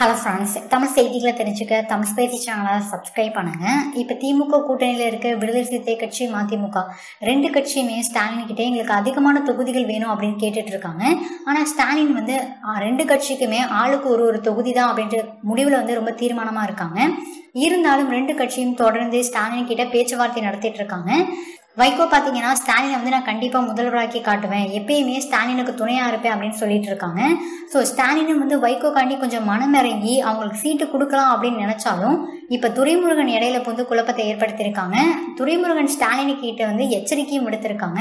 Hello friends Tamil செய்திகளை தெரிஞ்சுக்க தமிழ் பேசி சேனலை சப்ஸ்கிரைப் பண்ணுங்க. இப்போ திமுக கூட்டணியில் இருக்க விடுதலை சிறுத்தை கட்சி மதிமுக. ரெண்டு கட்சியுமே ஸ்டாலின் கிட்டே எங்களுக்கு அதிகமான தொகுதிகள் வேணும் அப்படின்னு கேட்டுட்டு இருக்காங்க. ஆனால் ஸ்டாலின் வந்து ரெண்டு கட்சிக்குமே ஆளுக்கு ஒரு ஒரு தொகுதி தான் அப்படின்ற முடிவில் வந்து ரொம்ப தீர்மானமாக இருக்காங்க. இருந்தாலும் ரெண்டு கட்சியும் தொடர்ந்து ஸ்டாலின் கிட்ட பேச்சுவார்த்தை நடத்திட்டு இருக்காங்க. வைகோ பார்த்தீங்கன்னா ஸ்டாலினை வந்து நான் கண்டிப்பாக முதல்வராக்கி காட்டுவேன். எப்பயுமே ஸ்டாலினுக்கு துணையாக இருப்பேன் அப்படின்னு சொல்லிட்டு இருக்காங்க. ஸோ ஸ்டாலினும் வந்து வைகோ காண்டி கொஞ்சம் மனம் இறங்கி அவங்களுக்கு சீட்டு கொடுக்கலாம் அப்படின்னு நினச்சாலும் இப்போ துரைமுருகன் இடையில வந்து குழப்பத்தை ஏற்படுத்தியிருக்காங்க. துரைமுருகன் ஸ்டாலினு கிட்ட வந்து எச்சரிக்கையும் விடுத்திருக்காங்க.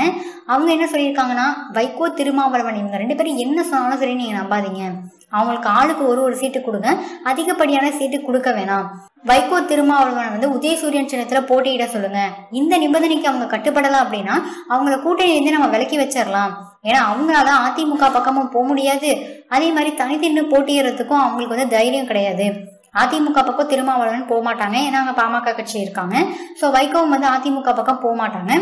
அவங்க என்ன சொல்லியிருக்காங்கன்னா வைகோ திருமாவளவன் இவங்க ரெண்டு பேரும் என்ன சொன்னாலும் சரி நீங்கள் நம்பாதீங்க. அவங்களுக்கு ஆளுக்கு ஒரு ஒரு சீட்டு கொடுங்க. அதிகப்படியான சீட்டு கொடுக்க வேணாம். வைகோ திருமாவளவன் வந்து உதயசூரியன் சின்னத்துல போட்டியிட சொல்லுங்க. இந்த நிபந்தனைக்கு அவங்க கட்டுப்படலாம் அப்படின்னா அவங்கள கூட்டணியிலேருந்து நம்ம விலக்கி வச்சிடலாம் ஏன்னா அவங்களால அதிமுக பக்கமும் போக முடியாது. அதே மாதிரி தனித்தின்னு போட்டியிடறதுக்கும் அவங்களுக்கு வந்து தைரியம் கிடையாது. அதிமுக பக்கம் திருமாவளவன் போக மாட்டாங்க. ஏன்னா அங்கே பாமக கட்சி இருக்காங்க. ஸோ வைகோவும் வந்து அதிமுக பக்கம் போக மாட்டாங்க.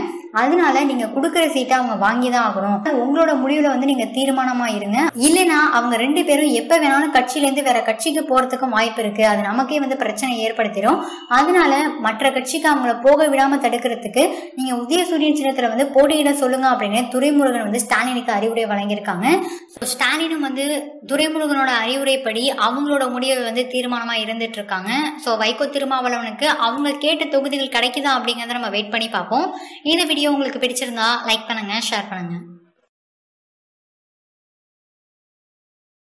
அதனால நீங்க கொடுக்குற சீட்டை அவங்க வாங்கி தான் ஆகணும். உங்களோட முடிவுல வந்து நீங்க தீர்மானமா இருங்க. இல்லைன்னா அவங்க ரெண்டு பேரும் எப்ப வேணாலும் கட்சியிலேருந்து வேற கட்சிக்கு போறதுக்கும் வாய்ப்பு இருக்கு. அது நமக்கே வந்து பிரச்சனை ஏற்படுத்திடும் அதனால மற்ற கட்சிக்கு அவங்கள போக விடாம தடுக்கிறதுக்கு நீங்க உதயசூரியன் சின்னத்துல வந்து போட்டியிட சொல்லுங்க அப்படின்னு துரைமுருகன் வந்து ஸ்டாலினுக்கு அறிவுரை வழங்கியிருக்காங்க. ஸ்டாலினும் வந்து துரைமுருகனோட அறிவுரைப்படி அவங்களோட முடிவை வந்து தீர்மானமா இருந்துட்டு இருக்காங்க ஸோ வைகோ திருமாவளவனுக்கு அவங்க கேட்ட தொகுதிகள் கிடைக்குதா அப்படிங்கறத நம்ம வெயிட் பண்ணி பார்ப்போம். இந்த வீடியோ உங்களுக்கு பிடிச்சிருந்தா லைக் பண்ணுங்க ஷேர் பண்ணுங்க.